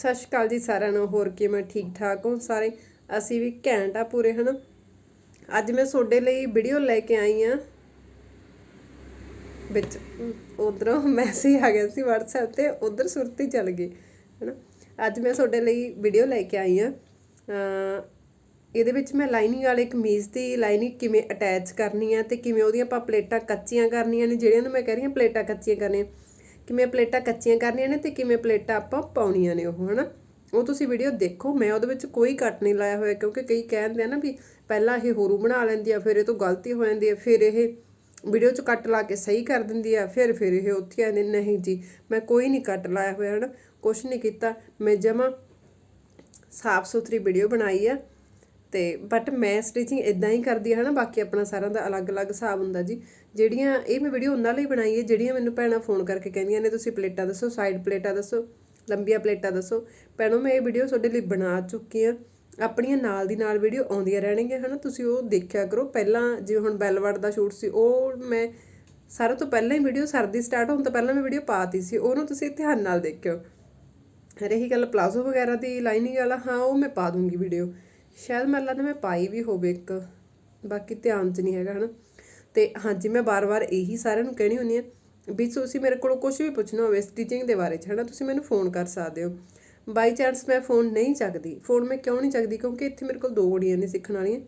ਸਤਿ ਸ਼੍ਰੀ ਅਕਾਲ ਜੀ ਸਾਰਿਆਂ ਨੂੰ, ਹੋਰ ਕਿਵੇਂ ਠੀਕ ਠਾਕ ਹੋ ਸਾਰੇ? ਅਸੀਂ ਵੀ ਘੈਂਟ ਆ ਪੂਰੇ, ਹਨ? ਅੱਜ ਮੈਂ ਤੁਹਾਡੇ ਲਈ ਵੀਡੀਓ ਲੈ ਕੇ ਆਈ ਆ। ਵਿੱਚ ਉਧਰੋਂ ਮੈਸੇਜ ਆ ਗਿਆ ਸੀ WhatsApp ਤੇ, ਉਧਰ ਸੁਰਤੀ ਚੱਲ ਗਈ, ਹਨਾ? ਅੱਜ ਮੈਂ ਤੁਹਾਡੇ ਲਈ ਵੀਡੀਓ ਲੈ ਕੇ ਆਈ ਆ। ਇਹਦੇ ਵਿੱਚ ਮੈਂ ਲਾਈਨਿੰਗ ਵਾਲੇ ਕਮੀਜ਼ ਦੀ ਲਾਈਨਿੰਗ ਕਿਵੇਂ ਅਟੈਚ ਕਰਨੀ ਆ ਤੇ ਕਿਵੇਂ ਉਹਦੀਆਂ ਆਪਾਂ ਪਲੇਟਾਂ ਕੱਚੀਆਂ ਕਰਨੀਆਂ ਨੇ, ਜਿਹੜੀਆਂ ਨੂੰ ਮੈਂ ਕਹਿ ਰਹੀ ਹਾਂ ਪਲੇਟਾਂ ਕੱਚੀਆਂ ਕਰਨੀਆਂ। ਕਿਵੇਂ ਪਲੇਟਾਂ ਕੱਚੀਆਂ ਕਰਨੀਆਂ ਨੇ ਤੇ ਕਿਵੇਂ ਪਲੇਟਾਂ ਆਪਾਂ ਪਾਉਣੀਆਂ ਨੇ ਉਹ, ਹਨਾ? ਉਹ ਤੁਸੀਂ ਵੀਡੀਓ ਦੇਖੋ। ਮੈਂ ਉਹਦੇ ਵਿੱਚ ਕੋਈ ਕੱਟ ਨਹੀਂ ਲਾਇਆ ਹੋਇਆ, ਕਿਉਂਕਿ ਕਈ ਕਹਿੰਦੇ ਆ ਨਾ ਵੀ ਪਹਿਲਾਂ ਇਹ ਹੋਰੂ ਬਣਾ ਲੈਂਦੀ ਆ, ਫਿਰ ਇਹ ਤੋਂ ਗਲਤੀ ਹੋ ਜਾਂਦੀ ਆ, ਫਿਰ ਇਹ ਵੀਡੀਓ 'ਚ ਕੱਟ ਲਾ ਕੇ ਸਹੀ ਕਰ ਦਿੰਦੀ ਆ, ਫਿਰ ਫਿਰ ਇਹ ਉੱਥੇ ਆਂਦੇ, ਨਹੀਂ ਜੀ, ਮੈਂ ਕੋਈ ਨਹੀਂ ਕੱਟ ਲਾਇਆ ਹੋਇਆ, ਹਨਾ? ਕੁਛ ਨਹੀਂ ਕੀਤਾ। ਮੈਂ ਜਮਾ ਸਾਫ਼ ਸੁਥਰੀ ਵੀਡੀਓ ਬਣਾਈ ਆ ਤੇ ਬਟ ਮੈਂ ਸਟਿਚਿੰਗ ਇਦਾਂ ਹੀ ਕਰਦੀ ਹਾਂ ਨਾ ਬਾਕੀ ਆਪਣਾ ਸਾਰਿਆਂ ਦਾ ਅਲੱਗ-ਅਲੱਗ ਹਿਸਾਬ ਹੁੰਦਾ ਜੀ। ਜਿਹੜੀਆਂ, ਇਹ ਮੈਂ ਵੀਡੀਓ ਉਹਨਾਂ ਲਈ ਬਣਾਈ ਹੈ, ਜਿਹੜੀਆਂ ਮੈਨੂੰ ਭੈਣਾਂ ਫੋਨ ਕਰਕੇ ਕਹਿੰਦੀਆਂ ਨੇ, ਤੁਸੀਂ ਪਲੇਟਾਂ ਦੱਸੋ ਸਾਈਡ ਪਲੇਟਾਂ ਦੱਸੋ, ਲੰਬੀਆਂ ਪਲੇਟਾਂ ਦੱਸੋ। ਭੈਣੋ, ਮੈਂ ਇਹ ਵੀਡੀਓ ਤੁਹਾਡੇ ਲਈ ਬਣਾ ਚੁੱਕੀ ਆ ਆਪਣੀਆਂ ਨਾਲ ਦੀ ਨਾਲ ਵੀਡੀਓ ਆਉਂਦੀਆਂ ਰਹਿਣਗੀਆਂ, ਹਨਾ? ਤੁਸੀਂ ਉਹ ਦੇਖਿਆ ਕਰੋ। ਪਹਿਲਾਂ ਜਿਵੇਂ ਹੁਣ ਬੈਲਵਰਡ ਦਾ ਸ਼ੂਟ ਸੀ, ਉਹ ਮੈਂ ਸਾਰਾ ਤੋਂ ਪਹਿਲਾਂ ਹੀ ਵੀਡੀਓ ਸਰਦੀ ਸਟਾਰਟ ਹੋਣ ਤੋਂ ਪਹਿਲਾਂ ਮੈਂ ਵੀਡੀਓ ਪਾਤੀ ਸੀ। ਉਹਨੂੰ ਤੁਸੀਂ ਧਿਆਨ ਨਾਲ ਦੇਖਿਓ। ਰਹੀ ਗੱਲ ਪਲਾਜ਼ੋ ਵਗੈਰਾ ਦੀ ਲਾਈਨਿੰਗ ਵਾਲਾ, ਹਾਂ, ਉਹ ਮੈਂ ਪਾ ਦੂੰਗੀ ਵੀਡੀਓ ਸ਼ਾਇਦ ਮੈਨੂੰ ਲੱਗਦਾ ਮੈਂ ਪਾਈ ਵੀ ਹੋਵੇ ਇੱਕ। ਬਾਕੀ ਧਿਆਨ 'ਚ ਨਹੀਂ ਹੈਗਾ, ਹਨਾ? ਤੇ ਹਾਂਜੀ, ਮੈਂ ਬਾਰ-ਬਾਰ ਇਹੀ ਸਾਰਿਆਂ ਨੂੰ ਕਹਿਣੀ ਹੁੰਦੀ ਆ ਵੀ ਤੁਸੀਂ ਮੇਰੇ ਕੋਲੋਂ ਕੁਝ ਵੀ ਪੁੱਛਣਾ ਹੋਵੇ ਸਟਿਚਿੰਗ ਦੇ ਬਾਰੇ 'ਚ ਹੈ ਨਾ ਤੁਸੀਂ ਮੈਨੂੰ ਫੋਨ ਕਰ ਸਕਦੇ ਹੋ। ਬਾਈ ਚਾਂਸ ਮੈਂ ਫੋਨ ਨਹੀਂ ਚੱਕਦੀ। ਫੋਨ ਮੈਂ ਕਿਉਂ ਨਹੀਂ ਚੱਕਦੀ? ਕਿਉਂਕਿ ਇੱਥੇ ਮੇਰੇ ਕੋਲ ਦੋ ਕੁੜੀਆਂ ਨੇ ਸਿੱਖਣ ਵਾਲੀਆਂ।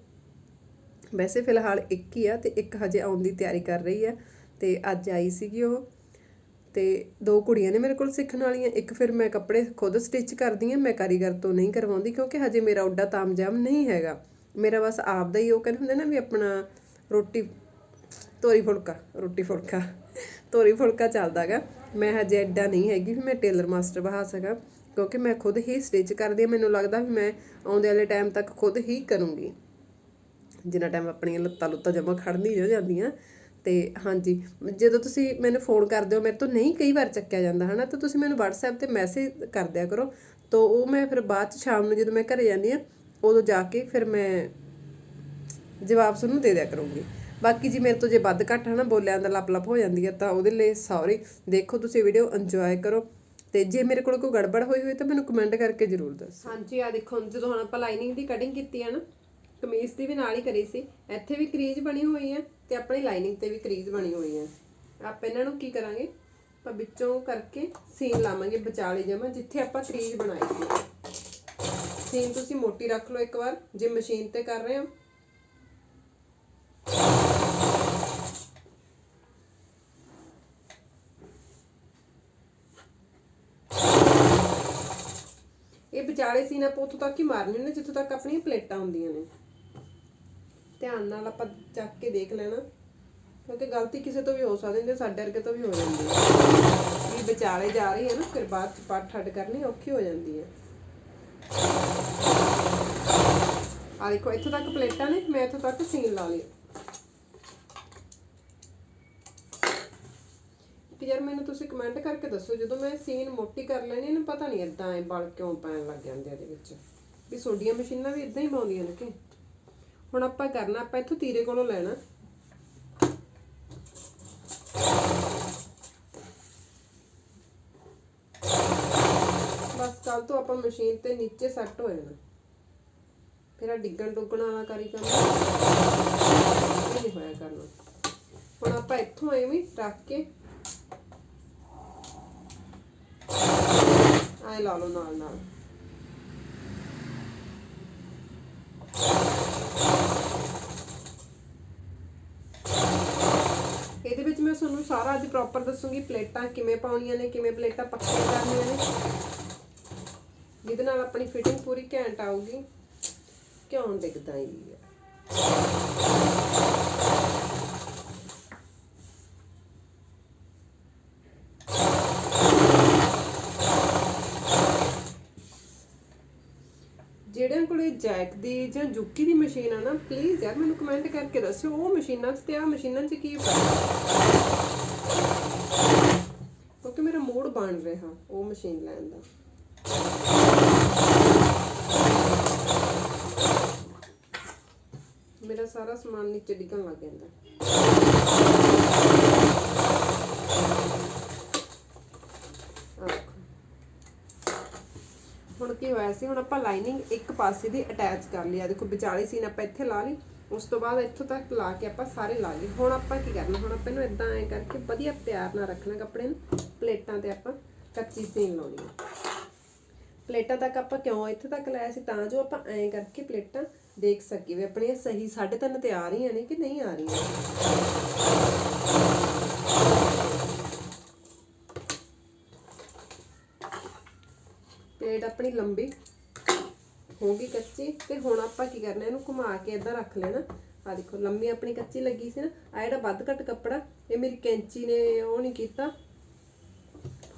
ਵੈਸੇ ਫਿਲਹਾਲ ਇੱਕ ਹੀ ਆ ਤੇ ਇੱਕ ਹਜੇ ਆਉਣ ਦੀ ਤਿਆਰੀ ਕਰ ਰਹੀ ਆ ਤੇ ਅੱਜ ਆਈ ਸੀਗੀ ਉਹ। ਤੇ ਦੋ ਕੁੜੀਆਂ ਨੇ ਮੇਰੇ ਕੋਲ ਸਿੱਖਣ ਵਾਲੀਆਂ। ਇੱਕ ਫਿਰ ਮੈਂ ਕੱਪੜੇ ਖੁਦ ਸਟਿਚ ਕਰਦੀ ਆ ਮੈਂ ਕਾਰੀਗਰ ਤੋਂ ਨਹੀਂ ਕਰਵਾਉਂਦੀ ਕਿਉਂਕਿ ਹਜੇ ਮੇਰਾ ਉੱਡਾ ਤਾਮਜਾਮ ਨਹੀਂ ਹੈਗਾ। ਮੇਰਾ ਬਸ ਆਪ ਦਾ ਹੀ ਉਹ ਕਹਿੰਦੇ ਹੁੰਦੇ ਨਾ ਵੀ ਆਪਣਾ ਰੋਟੀ ਤੋਰੀ ਫੁਲਕਾ, ਰੋਟੀ ਫੁਲਕਾ। ਤੋਰੀ ਫੁਲਕਾ ਚੱਲਦਾਗਾ। ਮੈਂ ਹਜੇ ਐਡਾ ਨਹੀਂ ਹੈਗੀ ਵੀ ਮੈਂ ਟੇਲਰ ਮਾਸਟਰ ਬਹਾ ਸਕਾਂ, ਕਿਉਂਕਿ ਮੈਂ ਖੁਦ ਹੀ ਸਟਿਚ ਕਰਦੀ ਹਾਂ। ਮੈਨੂੰ ਲੱਗਦਾ ਵੀ ਮੈਂ ਆਉਂਦੇ ਵਾਲੇ ਟਾਈਮ ਤੱਕ ਖੁਦ ਹੀ ਕਰੂੰਗੀ। ਜਿੰਨਾ ਟਾਈਮ ਆਪਣੀਆਂ ਲੱਤਾਂ ਲੁੱਤਾਂ ਜਮਾ ਖੜਨੀ ਹੋ ਜਾਂਦੀਆਂ। ਤੇ ਹਾਂਜੀ, ਜਦੋਂ ਤੁਸੀਂ ਮੈਨੂੰ ਫੋਨ ਕਰਦੇ ਹੋ, ਮੇਰੇ ਤੋਂ ਨਹੀਂ ਕਈ ਵਾਰ ਚੱਕਿਆ ਜਾਂਦਾ, ਹਨਾ? ਤਾਂ ਤੁਸੀਂ ਮੈਨੂੰ WhatsApp ਤੇ ਮੈਸੇਜ ਕਰ ਦਿਆ ਕਰੋ। ਤਾਂ ਉਹ ਮੈਂ ਫਿਰ ਬਾਅਦ ਚ ਸ਼ਾਮ ਨੂੰ ਜਦੋਂ ਮੈਂ ਘਰੇ ਜਾਂਦੀ ਆ ਉਦੋਂ ਜਾ ਕੇ ਫਿਰ ਮੈਂ ਜਵਾਬ ਤੁਹਾਨੂੰ ਦੇ ਦਿਆ ਕਰੂੰਗੀ। ਬਾਕੀ ਜੀ ਮੇਰੇ ਤੋਂ ਜੇ ਵੱਧ ਘੱਟ ਹਨਾ ਬੋਲਿਆਂ ਦਾ ਲੱਪ ਲੱਪ ਹੋ ਜਾਂਦੀ ਹੈ ਤਾਂ ਉਹਦੇ ਲਈ ਸੌਰੀ ਦੇਖੋ ਤੁਸੀਂ ਵੀਡੀਓ ਇੰਜੋਏ ਕਰੋ ਤੇ ਜੇ ਮੇਰੇ ਕੋਲ ਕੋਈ ਗੜਬੜ ਹੋਈ ਹੋਈ ਤਾਂ ਮੈਨੂੰ ਕਮੈਂਟ ਕਰਕੇ ਜ਼ਰੂਰ ਦੱਸੋ। ਹਾਂਜੀ ਆ ਦੇਖੋ ਜਦੋਂ ਹੁਣ ਆਪਾਂ ਲਾਈਨਿੰਗ ਦੀ ਕਟਿੰਗ ਕੀਤੀ ਹੈ ਨਾ, ਕਮੀਜ਼ ਦੀ ਵੀ ਨਾਲ ਹੀ ਕਰੀ ਸੀ, ਇੱਥੇ ਵੀ ਕਰੀਜ਼ ਬਣੀ ਹੋਈ ਹੈ ਤੇ ਆਪਣੀ ਲਾਈਨਿੰਗ ਤੇ ਵੀ ਕਰੀਜ਼ ਬਣੀ ਹੋਈ ਹੈ ਆਪਾਂ ਇਹਨਾਂ ਨੂੰ ਕੀ ਕਰਾਂਗੇ? ਆਪਾਂ ਵਿੱਚੋਂ ਕਰਕੇ ਸੀਨ ਲਾਵਾਂਗੇ ਵਿਚਾਲੇ ਜਮਾ, ਜਿੱਥੇ ਆਪਾਂ ਕਰੀਜ਼ ਬਣਾਈ ਸੀ। ਸੀਨ ਤੁਸੀਂ ਮੋਟੀ ਰੱਖ ਲਓ ਇੱਕ ਵਾਰ, ਜੇ ਮਸ਼ੀਨ ਤੇ ਕਰ ਰਹੇ ਹੋ ਇਹ ਵਿਚਾਲੇ ਸੀਨ ਆਪਾਂ ਉੱਥੋਂ ਤੱਕ ਹੀ ਮਾਰਨੇ ਨੇ ਜਿੱਥੋਂ ਤੱਕ ਆਪਣੀਆਂ ਪਲੇਟਾਂ ਹੁੰਦੀਆਂ ਨੇ। ਧਿਆਨ ਨਾਲ ਆਪਾਂ ਚੱਕ ਕੇ ਦੇਖ ਲੈਣਾ, ਕਿਉਂਕਿ ਗਲਤੀ ਕਿਸੇ ਤੋਂ ਵੀ ਹੋ ਸਕਦੀ ਹੈ, ਸਾਡੇ ਅਰਗੇ ਤੋਂ ਵੀ ਹੋ ਜਾਂਦੀ ਹੈ। ਵੀ ਵਿਚਾਲੇ ਜਾ ਰਹੀ ਹੈ ਨਾ, ਫਿਰ ਬਾਅਦ ਚ ਪੱਟ ਹੱਡ ਕਰਨੀ ਔਖੀ ਹੋ ਜਾਂਦੀ ਹੈ। ਆ ਦੇਖੋ, ਇੱਥੋਂ ਤੱਕ ਪਲੇਟਾਂ ਨੇ, ਮੈਂ ਇੱਥੋਂ ਤੱਕ ਸੀਨ ਲਾ ਲਈ ਕਿ ਯਾਰ ਮੈਨੂੰ ਤੁਸੀਂ ਕਮੈਂਟ ਕਰਕੇ ਦੱਸੋ, ਜਦੋਂ ਮੈਂ ਸੀਨ ਮੋਟੀ ਕਰ ਲੈਣੀ ਇਹਨੂੰ ਪਤਾ ਨਹੀਂ ਇਦਾਂ ਇਹ ਬਲ ਕਿਉਂ ਪੈਣ ਲੱਗ ਜਾਂਦੇ ਇਹਦੇ ਵਿੱਚ। ਵੀ ਸੋਡੀਆਂ ਮਸ਼ੀਨਾਂ ਵੀ ਇਦਾਂ ਹੀ ਪਾਉਂਦੀਆਂ ਨੇ ਕਿ? ਹੁਣ ਆਪਾਂ ਕਰਨਾ, ਆਪਾਂ ਇੱਥੋਂ ਤੀਰੇ ਕੋਲੋਂ ਲੈਣਾ। ਬਸ ਕੱਲ ਤੋਂ ਆਪਾਂ ਮਸ਼ੀਨ ਤੇ ਨੀਚੇ ਸੈੱਟ ਹੋ ਜਾਣਾ। ਫਿਰ ਆ ਡਿੱਗਣ ਡੁੱਗਣ ਵਾਲਾ ਕਰੀ ਕੰਮ ਨਹੀਂ ਹੋਇਆ ਕਰਨਾ। ਹੁਣ ਆਪਾਂ ਇੱਥੋਂ ਐਵੇਂ ਰੱਖ ਕੇ ਐ ਲਾ ਲਓ ਨਾਲ ਨਾਲ। ਇਹਦੇ ਵਿੱਚ ਮੈਂ ਤੁਹਾਨੂੰ ਸਾਰਾ ਅੱਜ ਪ੍ਰੋਪਰ ਦੱਸੂਗੀ ਪਲੇਟਾਂ ਕਿਵੇਂ ਪਾਉਣੀਆਂ ਨੇ, ਕਿਵੇਂ ਪਲੇਟਾਂ ਪੱਕੀਆਂ ਕਰਨੀਆਂ ਨੇ। ਜਿਹਦੇ ਨਾਲ ਆਪਣੀ ਫਿਟਿੰਗ ਪੂਰੀ ਘੈਂਟ ਆਊਗੀ। ਕਿਉਂ ਡਿੱਗਦਾ ਹੀ ਹੈ ਜਿਹੜਿਆਂ ਕੋਲੇ ਜੈਕ ਦੀ ਜਾਂ ਜੁੱਕੀ ਦੀ ਮਸ਼ੀਨ ਆ ਨਾ ਪਲੀਜ਼ ਯਾਰ ਮੈਨੂੰ ਕਮੈਂਟ ਕਰਕੇ ਦੱਸਿਓ, ਉਹ ਮਸ਼ੀਨਾਂ 'ਚ ਤੇ ਆ ਮਸ਼ੀਨਾਂ 'ਚ ਕੀ ਫ਼ਰਕ? ਕਿਉਂਕਿ ਮੇਰਾ ਮੂਡ ਬਣ ਰਿਹਾ, ਉਹ ਮਸ਼ੀਨ ਲੈਣ ਦਾ। ਮੇਰਾ ਸਾਰਾ ਸਮਾਨ ਨੀਚੇ ਡਿੱਗਣ ਲੱਗ ਜਾਂਦਾ। ਹੁਣ ਕੀ ਹੋਇਆ ਸੀ, ਹੁਣ ਆਪਾਂ ਲਾਈਨਿੰਗ ਇੱਕ ਪਾਸੇ ਦੀ ਅਟੈਚ ਕਰ ਲਈ ਆ। ਦੇਖੋ ਵਿਚਾਲੇ ਸੀਨ ਆਪਾਂ ਇੱਥੇ ਲਾ ਲਈ, ਉਸ ਤੋਂ ਬਾਅਦ ਇੱਥੋਂ ਤੱਕ ਲਾ ਕੇ ਆਪਾਂ ਸਾਰੇ ਲਾ ਲਏ। ਹੁਣ ਆਪਾਂ ਕੀ ਕਰਨਾ, ਹੁਣ ਆਪਾਂ ਇਹਨੂੰ ਇਦਾਂ ਐ ਕਰਕੇ ਵਧੀਆ ਪਿਆਰ ਨਾਲ ਰੱਖਣਾ, ਕੱਪੜੇ ਨੂੰ, ਪਲੇਟਾਂ ਤੇ ਆਪਾਂ ਕੱਚੀ ਸੀਨ ਲਾਉਣੀ ਹੈ ਪਲੇਟਾਂ ਤੱਕ ਆਪਾਂ ਕਿਉਂ ਇੱਥੇ ਤੱਕ ਲਾਇਆ ਸੀ, ਤਾਂ ਜੋ ਆਪਾਂ ਐਂ ਕਰਕੇ ਪਲੇਟਾਂ ਦੇਖ ਸਕੀਏ ਵੀ ਆਪਣੀਆਂ ਸਹੀ 3.5 ਤੇ ਆ ਰਹੀਆਂ ਨੇ ਕਿ ਨਹੀਂ ਆ ਰਹੀਆਂ ਪਲੇਟ ਆਪਣੀ ਲੰਬੀ ਹੋ ਗਈ ਕੱਚੀ ਤੇ ਹੁਣ ਆਪਾਂ ਕੀ ਕਰਨਾ, ਇਹਨੂੰ ਘੁਮਾ ਕੇ ਇਦਾਂ ਰੱਖ ਲੈਣਾ। ਆ ਦੇਖੋ, ਲੰਮੀ ਆਪਣੀ ਕੱਚੀ ਲੱਗੀ ਸੀ ਨਾ ਆ ਜਿਹੜਾ ਵੱਧ ਘੱਟ ਕੱਪੜਾ, ਇਹ ਮੇਰੀ ਕੈਂਚੀ ਨੇ ਉਹ ਨਹੀਂ ਕੀਤਾ।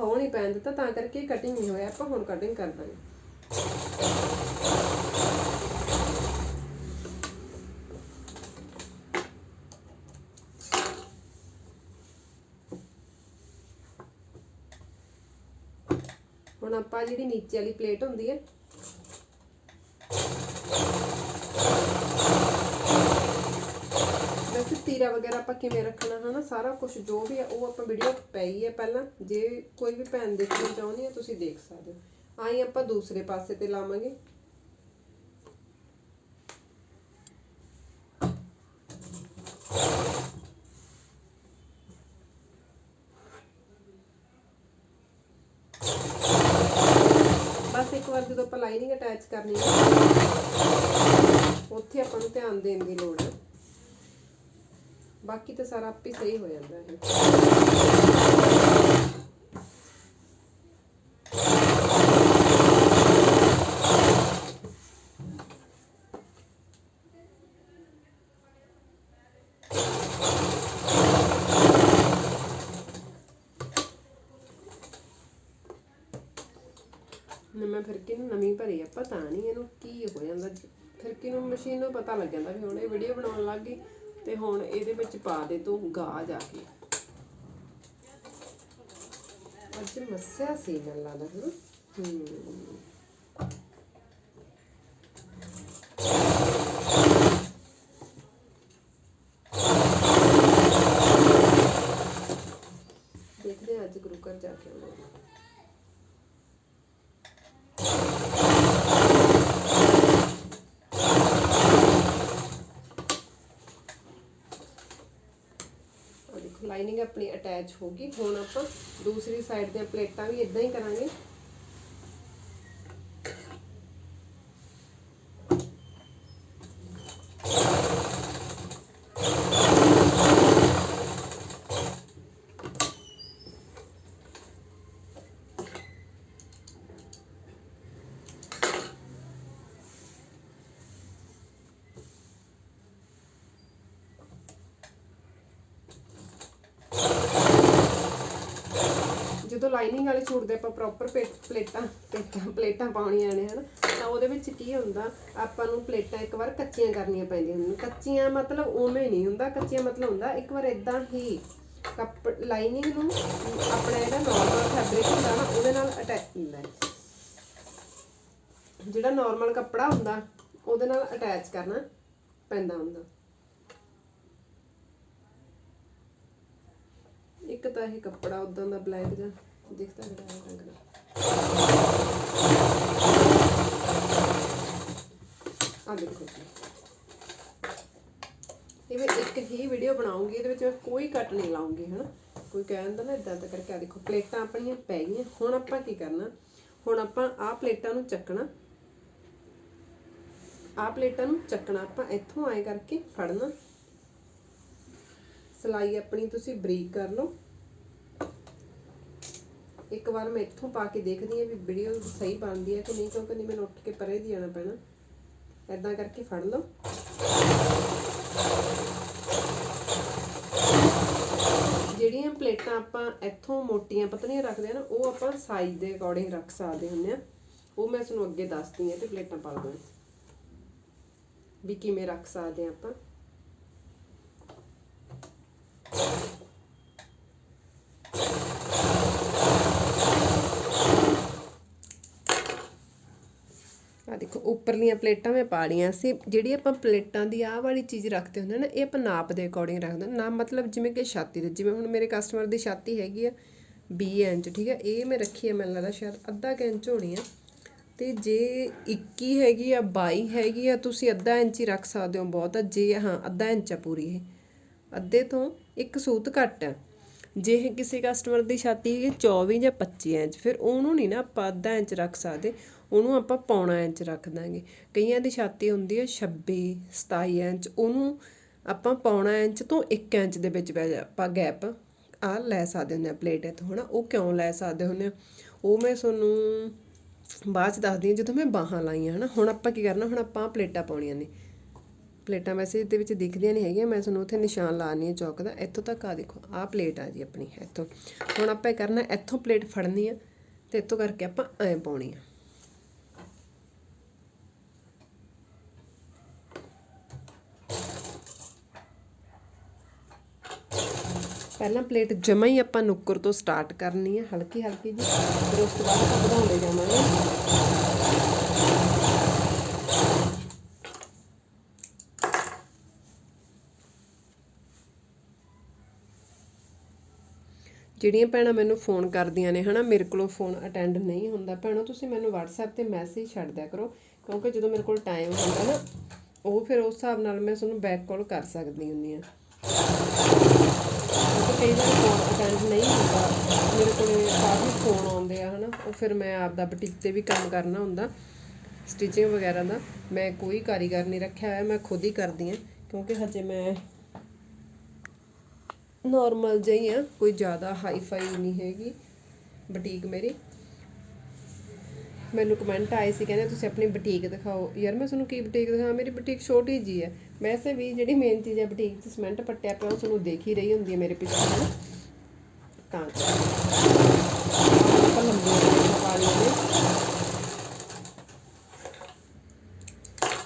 ਹੋ ਨਹੀਂ ਪੈਣ ਦਿੱਤਾ, ਤਾਂ ਕਰਕੇ ਕਟਿੰਗ ਨਹੀਂ ਹੋਇਆ, ਆਪਾਂ ਹੁਣ ਕਟਿੰਗ ਕਰ ਦਾਂਗੇ। ਹੁਣ ਆਪਾਂ ਜਿਹੜੀ ਨੀਚੇ ਵਾਲੀ ਪਲੇਟ ਹੁੰਦੀ ਹੈ। ਵੈਸੇ ਤੀਰਾ ਵਗੈਰਾ ਆਪਾਂ ਕਿਵੇਂ ਰੱਖਣਾ, ਹਨਾ? ਸਾਰਾ ਕੁਝ ਜੋ ਵੀ ਹੈ, ਉਹ ਆਪਾਂ ਵੀਡੀਓ ਪਈ ਹੈ ਪਹਿਲਾਂ। ਜੇ ਕੋਈ ਵੀ ਭੈਣ ਦੇਖਣਾ ਚਾਹੁੰਦੀ ਹੈ, ਤੁਸੀਂ ਦੇਖ ਸਕਦੇ ਹੋ। ਆਈ ਆਪਾਂ ਦੂਸਰੇ ਪਾਸੇ ਤੇ ਲਾਵਾਂਗੇ ਬਸ ਇੱਕ ਵਾਰ ਜਦੋਂ ਆਪਾਂ ਲਾਈਨਿੰਗ ਅਟੈਚ ਕਰਨੀ ਹੈ, ਉੱਥੇ ਆਪਾਂ ਨੂੰ ਧਿਆਨ ਦੇਣ ਦੀ ਲੋੜ ਹੈ। ਬਾਕੀ ਤਾਂ ਸਾਰਾ ਆਪੇ ਸਹੀ ਹੋ ਜਾਂਦਾ ਹੈ ਨਵੇਂ ਫਿਰਕੇ ਨੂੰ ਨਵੀਂ ਭਰੀ ਆ, ਪਤਾ ਨਹੀਂ ਇਹਨੂੰ ਕੀ ਹੋ ਜਾਂਦਾ। ਫਿਰਕੇ ਨੂੰ ਮਸ਼ੀਨ ਨੂੰ ਪਤਾ ਲੱਗ ਜਾਂਦਾ ਵੀ ਹੁਣ ਇਹ ਵੀਡੀਓ ਬਣਾਉਣ ਲੱਗ ਗਈ ਤੇ ਹੁਣ ਇਹਦੇ ਵਿੱਚ ਪਾ ਦੇ ਤੂੰ ਗਾ ਜਾ ਕੇ। ਅੱਜ ਮੱਸਿਆ ਸੀ ਮੈਨੂੰ ਲੱਗਦਾ ਹਨਾ ਹੂੰ ਦੇਖਦੇ ਹਾਂ ਅੱਜ ਗੁਰੂ ਘਰ ਜਾ ਕੇ ਆਉਣਾ ਆ ਦੇਖੋ ਲਾਈਨਿੰਗ ਆਪਣੀ ਅਟੈਚ ਹੋ ਗਈ। ਹੁਣ ਆਪਾਂ ਦੂਸਰੀ ਸਾਈਡ ਦੀਆਂ ਪਲੇਟਾਂ ਵੀ ਇਦਾਂ ਹੀ ਕਰਾਂਗੇ। ਜਦੋਂ ਲਾਈਨਿੰਗ ਵਾਲੇ ਸੂਟ ਦੇ ਆਪਾਂ ਪ੍ਰੋਪਰ ਪਲੇਟਾਂ ਪਲੇਟਾਂ ਪਲੇਟਾਂ ਪਾਉਣੀਆਂ ਨੇ, ਹਨ, ਤਾਂ ਉਹਦੇ ਵਿੱਚ ਕੀ ਹੁੰਦਾ, ਆਪਾਂ ਨੂੰ ਪਲੇਟਾਂ ਇੱਕ ਵਾਰ ਕੱਚੀਆਂ ਕਰਨੀਆਂ ਪੈਂਦੀਆਂ ਨੇ। ਕੱਚੀਆਂ ਮਤਲਬ ਉਵੇਂ ਨਹੀਂ ਹੁੰਦਾ, ਕੱਚੀਆਂ ਮਤਲਬ ਹੁੰਦਾ, ਇੱਕ ਵਾਰ ਇਦਾਂ ਹੀ ਕੱਪ ਲਾਈਨਿੰਗ ਨੂੰ ਆਪਣਾ ਜਿਹੜਾ ਨਾਰਮਲ ਫੈਬਰਿਕ ਹੁੰਦਾ ਨਾ, ਉਹਦੇ ਨਾਲ ਅਟੈਚ ਹੁੰਦਾ ਜਿਹੜਾ ਨਾਰਮਲ ਕੱਪੜਾ ਹੁੰਦਾ, ਉਹਦੇ ਨਾਲ ਅਟੈਚ ਕਰਨਾ ਪੈਂਦਾ ਹੁੰਦਾ। ਇੱਕ ਤਾਂ ਇਹ ਕੱਪੜਾ ਉਦਾਂ ਦਾ ਬਲੈਕ ਜਾਂ ਦਿਖਦਾ ਹੈ, ਰੰਗ ਦਾ। ਆ ਦੇਖੋ ਇਹ ਮੈਂ ਇੱਕ ਹੀ ਵੀਡੀਓ ਬਣਾਉਂਗੀ, ਇਹਦੇ ਵਿੱਚ ਮੈਂ ਕੋਈ ਕੱਟ ਨਹੀਂ ਲਾਉਂਗੀ, ਹਨਾ? ਕੋਈ ਕਹਿੰਦਾ ਨਾ ਇਦਾਂ ਤਾਂ ਕਰਕੇ ਆ ਦੇਖੋ, ਪਲੇਟਾਂ ਆਪਣੀਆਂ ਪੈ ਗਈਆਂ। ਹੁਣ ਆਪਾਂ ਕੀ ਕਰਨਾ? ਹੁਣ ਆਪਾਂ ਆਹ ਪਲੇਟਾਂ ਨੂੰ ਚੱਕਣਾ। ਆਹ ਪਲੇਟਾਂ ਨੂੰ ਚੱਕਣਾ, ਆਪਾਂ ਇੱਥੋਂ ਆਏ ਕਰਕੇ ਫੜਨਾ। ਸਲਾਈ ਆਪਣੀ ਤੁਸੀਂ ਬਰੀਕ ਕਰ ਲਓ। ਇੱਕ ਵਾਰ ਮੈਂ ਇੱਥੋਂ ਪਾ ਕੇ ਦੇਖਦੀ ਹਾਂ ਵੀ ਵੀਡੀਓ ਸਹੀ ਬਣਦੀ ਹੈ ਕਿ ਨਹੀਂ, ਕਿਉਂਕਿ ਨਹੀਂ ਮੈਨੂੰ ਉੱਠ ਕੇ ਪਰੇ ਦੀ ਆਣਾ ਪੈਣਾ। ਐਦਾਂ ਕਰਕੇ ਫੜ ਲਓ। ਜਿਹੜੀਆਂ ਪਲੇਟਾਂ ਆਪਾਂ ਇੱਥੋਂ ਮੋਟੀਆਂ ਪਤਲੀਆਂ ਰੱਖਦੇ ਆ ਨਾ, ਉਹ ਆਪਾਂ ਸਾਈਜ਼ ਦੇ ਅਕੋਰਡਿੰਗ ਰੱਖ ਸਕਦੇ ਹੁੰਦੇ ਆ ਉਹ ਮੈਂ ਤੁਹਾਨੂੰ ਅੱਗੇ ਦੱਸਦੀ ਹਾਂ ਤੇ ਪਲੇਟਾਂ ਪਾ ਲਵਾਂ ਵੀ ਕਿਵੇਂ ਰੱਖ ਸਕਦੇ ਆ ਆਪਾਂ ਆ ਦੇਖੋ ਉੱਪਰਲੀਆਂ ਪਲੇਟਾਂ ਮੈਂ ਪਾ ਲਈਆਂ ਸੀ। ਜਿਹੜੀ ਆਪਾਂ ਪਲੇਟਾਂ ਦੀ ਆਹ ਵਾਲੀ ਚੀਜ਼ ਰੱਖਦੇ ਹੁੰਦੇ ਨਾ, ਇਹ ਆਪਾਂ ਨਾਪ ਦੇ ਅਕੋਰਡਿੰਗ ਰੱਖਦੇ ਨਾ ਮਤਲਬ ਜਿਵੇਂ ਕਿ ਛਾਤੀ ਦੇ, ਜਿਵੇਂ ਹੁਣ ਮੇਰੇ ਕਸਟਮਰ ਦੀ ਛਾਤੀ ਹੈਗੀ ਆ 20 ਇੰਚ, ਠੀਕ ਹੈ ਇਹ ਮੈਂ ਰੱਖੀ ਹੈ ਮੈਨੂੰ ਲੱਗਦਾ ਸ਼ਾਇਦ ਅੱਧਾ ਕੁ ਇੰਚ ਹੋਣੀ ਆ। ਤੇ ਜੇ 21 ਹੈਗੀ ਆ 22 ਹੈਗੀ ਆ, ਤੁਸੀਂ ਅੱਧਾ ਇੰਚ ਹੀ ਰੱਖ ਸਕਦੇ ਹੋ ਬਹੁਤ ਆ। ਜੇ, ਹਾਂ, ਅੱਧਾ ਇੰਚ ਆ ਪੂਰੀ ਇਹ। ਅੱਧੇ ਤੋਂ ਇੱਕ ਸੂਤ ਘੱਟ ਆ। ਜੇ ਕਿਸੇ ਕਸਟਮਰ ਦੀ ਛਾਤੀ ਹੈਗੀ 24 ਜਾਂ 25 ਇੰਚ, ਫਿਰ ਉਹਨੂੰ ਨਹੀਂ ਨਾ ਆਪਾਂ ਅੱਧਾ ਇੰਚ ਰੱਖ ਸਕਦੇ। ਉਹਨੂੰ ਆਪਾਂ ਪੌਣਾ ਇੰਚ ਰੱਖ ਦਾਂਗੇ। ਕਈਆਂ ਦੀ ਛਾਤੀ ਹੁੰਦੀ ਹੈ 26 27 ਇੰਚ। ਉਹਨੂੰ ਆਪਾਂ ਪੌਣਾ ਇੰਚ ਤੋਂ 1 ਇੰਚ ਦੇ ਵਿੱਚ ਵੈ- ਆਪਾਂ ਗੈਪ ਆ ਲੈ ਸਕਦੇ ਹੁੰਦੇ ਆ ਪਲੇਟ ਇੱਥੋਂ, ਹਨਾ? ਉਹ ਕਿਉਂ ਲੈ ਸਕਦੇ ਹੁੰਦੇ ਆ? ਉਹ ਮੈਂ ਤੁਹਾਨੂੰ ਬਾਅਦ ਚ ਦੱਸਦੀ ਹਾਂ, ਜਦੋਂ ਮੈਂ ਬਾਹਾਂ ਲਾਈਆਂ, ਹਨਾ? ਹੁਣ ਆਪਾਂ ਕੀ ਕਰਨਾ, ਹੁਣ ਆਪਾਂ ਪਲੇਟਾਂ ਪਾਉਣੀਆਂ ਨੇ। ਪਲੇਟਾਂ ਵੈਸੇ ਇਹਦੇ ਵਿੱਚ ਦਿਖਦੀਆਂ ਨਹੀਂ ਹੈਗੀਆਂ, ਮੈਂ ਤੁਹਾਨੂੰ ਉੱਥੇ ਨਿਸ਼ਾਨ ਲਾਣੀ ਹੈ ਚੌਕ ਦਾ। ਇੱਥੋਂ ਤੱਕ ਆ ਦੇਖੋ ਆਹ ਪਲੇਟ ਆ ਜੀ ਆਪਣੀ, ਇੱਥੋਂ। ਹੁਣ ਆਪਾਂ ਇਹ ਕਰਨਾ, ਇੱਥੋਂ ਪਲੇਟ ਫੜਨੀ ਆ ਤੇ ਇੱਥੋਂ ਕਰਕੇ ਆਪਾਂ ਐਂ ਪਾਉਣੀ ਆ। ਪਹਿਲਾਂ ਪਲੇਟ ਜਮਾ ਹੀ ਆਪਾਂ ਨੁੱਕਰ ਤੋਂ ਸਟਾਰਟ ਕਰਨੀ ਹੈ ਹਲਕੀ ਹਲਕੀ ਜੀ। ਫਿਰ ਉਸ ਤੋਂ ਬਾਅਦ ਆਪਾਂ ਵਧਾਉਂਦੇ ਜਾਵਾਂਗੇ। ਜਿਹੜੀਆਂ ਭੈਣਾਂ ਮੈਨੂੰ ਫੋਨ ਕਰਦੀਆਂ ਨੇ, ਹਨਾ, ਮੇਰੇ ਕੋਲੋਂ ਫੋਨ ਅਟੈਂਡ ਨਹੀਂ ਹੁੰਦਾ। ਭੈਣੋ, ਤੁਸੀਂ ਮੈਨੂੰ WhatsApp ਤੇ ਮੈਸੇਜ ਛੱਡ ਦਿਆ ਕਰੋ, ਕਿਉਂਕਿ ਜਦੋਂ ਮੇਰੇ ਕੋਲ ਟਾਈਮ ਹੁੰਦਾ ਨਾ, ਉਹ ਫਿਰ ਉਸ ਹਿਸਾਬ ਨਾਲ ਮੈਂ ਤੁਹਾਨੂੰ ਬੈਕ ਕਾਲ ਕਰ ਸਕਦੀ ਹੁੰਦੀ ਆ ਕਈ ਵਾਰ ਫੋਨ ਅਟੈਂਡ ਨਹੀਂ ਹੁੰਦਾ। ਮੇਰੇ ਕੋਲੇ ਕਾਫੀ ਫੋਨ ਆਉਂਦੇ ਆ, ਹਨਾ। ਉਹ ਫਿਰ ਮੈਂ ਆਪ ਦਾ ਬੁਟੀਕ ਤੇ ਵੀ ਕੰਮ ਕਰਨਾ ਹੁੰਦਾ ਸਟਿਚਿੰਗ ਵਗੈਰਾ ਦਾ। ਮੈਂ ਕੋਈ ਕਾਰੀਗਰ ਨਹੀਂ ਰੱਖਿਆ ਹੋਇਆ, ਮੈਂ ਖੁਦ ਹੀ ਕਰਦੀ ਆ ਕਿਉਂਕਿ ਹਜੇ ਮੈਂ ਨਾਰਮਲ ਜਿਹੀ ਆ ਕੋਈ ਜ਼ਿਆਦਾ ਹਾਈ ਫਾਈ ਨਹੀਂ ਹੈਗੀ ਬੁਟੀਕ ਮੇਰੀ। ਮੈਨੂੰ ਕਮੈਂਟ ਆਏ ਸੀ, ਕਹਿੰਦੇ ਤੁਸੀਂ ਆਪਣੀ ਬੁਟੀਕ ਦਿਖਾਓ। ਯਾਰ ਮੈਂ ਤੁਹਾਨੂੰ ਕੀ ਬੁਟੀਕ ਦਿਖਾਵਾਂ? ਮੇਰੀ ਬੁਟੀਕ ਛੋਟੀ ਜੀ ਹੈ। ਵੈਸੇ ਵੀ ਜਿਹੜੀ ਮੇਨ ਚੀਜ਼ ਹੈ, ਬੁਟੀਕ 'ਚ ਸਿਮੈਂਟ ਪੱਟਿਆ ਪਿਆ, ਉਹ ਤੁਹਾਨੂੰ ਦੇਖ ਹੀ ਰਹੀ ਹੁੰਦੀ ਹੈ ਮੇਰੇ ਪਿੱਛੇ। ਤਾਂ ਆਪਾਂ ਲੰਬੀਆਂ ਪਾ ਲਈਆਂ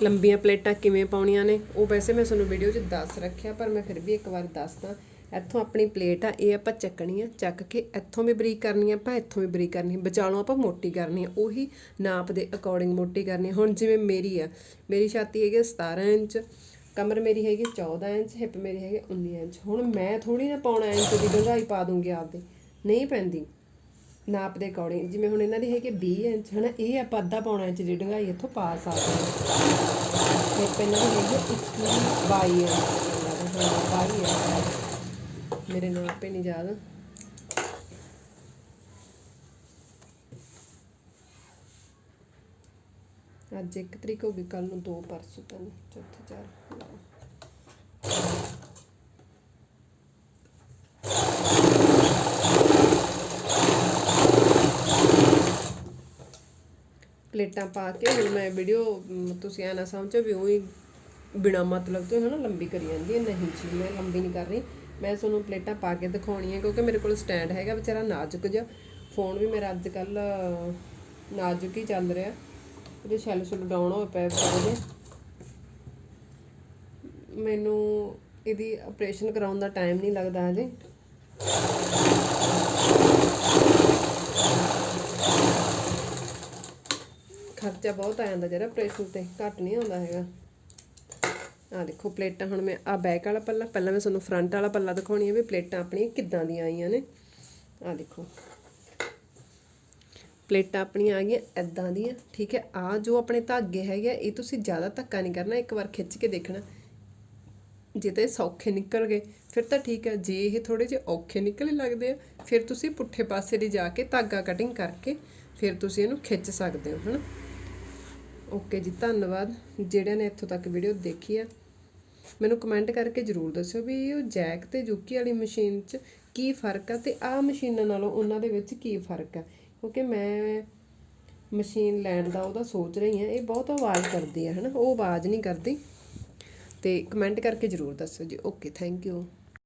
ਲੰਬੀਆਂ ਪਲੇਟਾਂ ਕਿਵੇਂ ਪਾਉਣੀਆਂ ਨੇ, ਉਹ ਵੈਸੇ ਮੈਂ ਤੁਹਾਨੂੰ ਵੀਡੀਓ 'ਚ ਦੱਸ ਰੱਖਿਆ, ਪਰ ਮੈਂ ਫਿਰ ਵੀ ਇੱਕ ਵਾਰ ਦੱਸਦਾ। ਇੱਥੋਂ ਆਪਣੀ ਪਲੇਟ ਆ, ਇਹ ਆਪਾਂ ਚੱਕਣੀ ਆ, ਚੱਕ ਕੇ ਇੱਥੋਂ ਵੀ ਬਰੀਕ ਕਰਨੀ ਆ, ਆਪਾਂ ਇੱਥੋਂ ਵੀ ਬਰੀਕ ਕਰਨੀ ਆ। ਵਿਚਾਲੋਂ ਆਪਾਂ ਮੋਟੀ ਕਰਨੀ ਆ, ਉਹੀ ਨਾਪ ਦੇ ਅਕੋਰਡਿੰਗ ਮੋਟੀ ਕਰਨੀ ਹੁਣ ਜਿਵੇਂ ਮੇਰੀ ਆ, ਮੇਰੀ ਛਾਤੀ ਹੈਗੀ ਆ 17 ਇੰਚ, ਕਮਰ ਮੇਰੀ ਹੈਗੀ 14 ਇੰਚ, ਹਿੱਪ ਮੇਰੀ ਹੈਗੀ 19 ਇੰਚ। ਹੁਣ ਮੈਂ ਥੋੜੀ ਨਾ ਪਾਉਣਾ ਇੰਚ ਦੀ ਡੂੰਘਾਈ ਪਾ ਦੂੰਗੀ ਆਪਦੇ, ਨਹੀਂ ਪੈਂਦੀ। ਨਾਪ ਦੇ ਅਕੋਰਡਿੰਗ ਜਿਵੇਂ ਹੁਣ ਇਹਨਾਂ ਦੀ ਹੈਗੀ 20 ਇੰਚ, ਹਨਾ, ਇਹ ਆਪਾਂ ਅੱਧਾ ਪੌਣਾ ਇੰਚ ਦੀ ਡੂੰਘਾਈ ਇੱਥੋਂ ਪਾ ਸਕਦੇ ਹਾਂ ਹਿੱਪ ਇਹਨਾਂ ਦੀ ਹੈਗੀ 21 22 ਇੰਚ। 22 ਇੰਚ। ਮੇਰੇ ਨਾਪ ਪੇ ਨਹੀਂ ਯਾਦ। ਅੱਜ ਇੱਕ ਤਰੀਕ ਹੋ ਗਈ ਕੱਲ ਨੂੰ ਦੋ, ਪਰਸੋਂ ਤਿੰਨ, ਚੌਥੇ ਚਾਰ ਪਲੇਟਾਂ ਪਾ ਕੇ ਹੁਣ ਮੈਂ ਵੀਡੀਓ ਤੁਸੀਂ ਐ ਨਾ ਸਮਝੋ ਵੀ ਉਹੀ ਬਿਨਾ ਮਤਲਬ ਤੋਂ ਹਨਾ ਲੰਬੀ ਕਰੀ ਜਾਂਦੀ ਹੈ, ਨਹੀਂ ਜੀ, ਮੈਂ ਲੰਬੀ ਨਹੀਂ ਕਰ ਰਹੀ। ਮੈਂ ਤੁਹਾਨੂੰ ਪਲੇਟਾਂ ਪਾ ਕੇ ਦਿਖਾਉਣੀਆਂ, ਕਿਉਂਕਿ ਮੇਰੇ ਕੋਲ ਸਟੈਂਡ ਹੈਗਾ, ਵਿਚਾਰਾ ਨਾਜ਼ੁਕ ਜਿਹਾ ਫੋਨ ਵੀ ਮੇਰਾ ਅੱਜ ਕੱਲ ਨਾਜ਼ੁਕ ਹੀ ਚੱਲ ਰਿਹਾ। ਉਹਦੇ ਸ਼ੈਲ ਛੁੱਲ ਡਾਊਨ ਹੋਏ ਪਏ ਵਿਚਾਰੇ ਮੈਨੂੰ ਇਹਦੀ ਆਪਰੇਸ਼ਨ ਕਰਾਉਣ ਦਾ ਟਾਈਮ ਨਹੀਂ ਲੱਗਦਾ ਹਜੇ। ਖਰਚਾ ਬਹੁਤ ਆ ਜਾਂਦਾ ਜਿਹੜਾ ਆਪਰੇਸ਼ਨ ਤੇ, ਘੱਟ ਨਹੀਂ ਆਉਂਦਾ ਹੈਗਾ। ਆ ਦੇਖੋ ਪਲੇਟਾਂ ਹੁਣ ਮੈਂ ਆ ਬੈਕ ਵਾਲਾ ਪੱਲਾ ਪਹਿਲਾਂ ਮੈਂ ਤੁਹਾਨੂੰ ਫਰੰਟ ਵਾਲਾ ਪੱਲਾ ਦਿਖਾਉਣੀ ਹੈ ਵੀ ਪਲੇਟਾਂ ਆਪਣੀਆਂ ਕਿੱਦਾਂ ਦੀਆਂ ਆਈਆਂ ਨੇ। ਆ ਦੇਖੋ ਪਲੇਟਾਂ ਆਪਣੀਆਂ ਆ ਗਈਆਂ ਐਦਾਂ ਦੀਆਂ ਠੀਕ ਹੈ? ਆ ਜੋ ਆਪਣੇ ਧਾਗੇ ਹੈਗੇ ਆ, ਇਹ ਤੁਸੀਂ ਜ਼ਿਆਦਾ ਧੱਕਾ ਨਹੀਂ ਕਰਨਾ ਇੱਕ ਵਾਰ ਖਿੱਚ ਕੇ ਦੇਖਣਾ। ਜੇ ਤਾਂ ਇਹ ਸੌਖੇ ਨਿਕਲ ਗਏ ਫਿਰ ਤਾਂ ਠੀਕ ਹੈ ਜੇ ਇਹ ਥੋੜੇ ਜਿਹੇ ਔਖੇ ਨਿਕਲਣ ਲੱਗਦੇ ਆ ਫਿਰ ਤੁਸੀਂ ਪੁੱਠੇ ਪਾਸੇ ਦੀ ਜਾ ਕੇ ਧਾਗਾ ਕਟਿੰਗ ਕਰਕੇ ਫਿਰ ਤੁਸੀਂ ਇਹਨੂੰ ਖਿੱਚ ਸਕਦੇ ਹੋ ਹਨਾ? ਓਕੇ ਜੀ ਧੰਨਵਾਦ। ਜਿਹੜਿਆਂ ਨੇ ਇੱਥੋਂ ਤੱਕ ਵੀਡੀਓ ਦੇਖੀ ਆ ਮੈਨੂੰ ਕਮੈਂਟ ਕਰਕੇ ਜਰੂਰ ਦੱਸਿਓ ਵੀ ਉਹ ਜੈਕ ਤੇ ਜੁਕੀ ਵਾਲੀ ਮਸ਼ੀਨ 'ਚ ਕੀ ਫ਼ਰਕ ਆ ਤੇ ਆਹ ਮਸ਼ੀਨਾਂ ਨਾਲੋਂ ਉਹਨਾਂ ਦੇ ਵਿੱਚ ਕੀ ਫ਼ਰਕ ਆ? ਕਿਉਂਕਿ ਮੈਂ ਮਸ਼ੀਨ ਲੈਣ ਦਾ ਉਹਦਾ ਸੋਚ ਰਹੀ ਹਾਂ, ਇਹ ਬਹੁਤ ਆਵਾਜ਼ ਕਰਦੀ ਹੈ ਹਨਾ? ਉਹ ਆਵਾਜ਼ ਨਹੀਂ ਕਰਦੀ। ਤੇ ਕਮੈਂਟ ਕਰਕੇ ਜਰੂਰ ਦੱਸਿਓ ਜੀ। Okay thank you